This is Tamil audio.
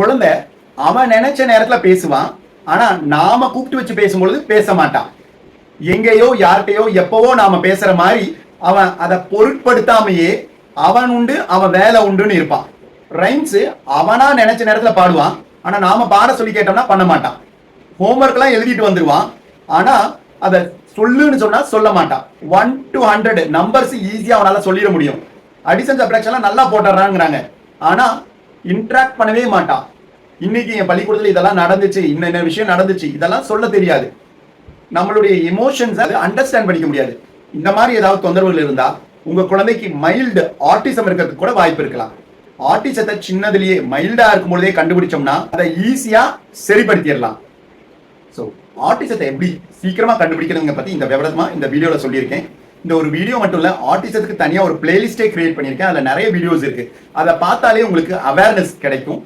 குழந்தை அவன் நினைச்ச நேரத்துல பேசுவான் ஆனா நாம கூப்பிட்டு வச்சு பேசும்பொழுது பேச மாட்டான். எங்கேயோ யார்கிட்டயோ எப்பவோ நாம பேசுற மாதிரி அவன் அதை பொருட்படுத்தாமையே அவன் உண்டு அவன் வேலை உண்டுன்னு இருப்பான். ரைம்ஸ் அவனா நினைச்ச நேரத்துல பாடுவான் ஆனா நாம பாட சொல்லி கேட்டோம்னா பண்ண மாட்டான். ஹோம்ஒர்க் எல்லாம் எழுதிட்டு வந்துருவான் ஆனா அதை சொல்லுன்னு சொன்னா சொல்ல மாட்டான். ஒன் டு ஹண்ட்ரட் நம்பர்ஸ் ஈஸியா அவனால சொல்லிட முடியும். அடிஷன் சப்ராக்ஷன்லாம் நல்லா போட்டுறாங்கிறாங்க. ஆனா இன்ட்ராக்ட் பண்ணவே மாட்டான். இன்னைக்கு என் பள்ளிக்கூடத்தில் இதெல்லாம் நடந்துச்சு இன்ன விஷயம் நடந்துச்சு இதெல்லாம் சொல்ல தெரியாது. நம்மளுடைய எமோஷன்ஸ் அது அண்டர்ஸ்டாண்ட் பண்ணிக்க முடியாது. இந்த மாதிரி ஏதாவது தொந்தரவுகள் இருந்தா உங்க குழந்தைக்கு மைல்டு ஆர்டிசம் இருக்கிறதுக்கு கூட வாய்ப்பு இருக்கலாம். ஆர்டிசத்தை சின்னதுலயே மைல்டா இருக்கும் பொழுதே கண்டுபிடிச்சோம்னா அதை ஈஸியா சரிப்படுத்திடலாம். ஸோ ஆர்டிசத்தை எப்படி சீக்கிரமா கண்டுபிடிக்கிறதுங்க பத்தி இந்த விவரமா இந்த வீடியோல சொல்லியிருக்கேன். இந்த ஒரு வீடியோ மட்டும் இல்ல ஆட்டிசத்துக்கு தனியாக ஒரு பிளேலிஸ்டே கிரியேட் பண்ணியிருக்கேன். அதில் நிறைய வீடியோஸ் இருக்கு. அதை பார்த்தாலே உங்களுக்கு அவேர்னஸ் கிடைக்கும்.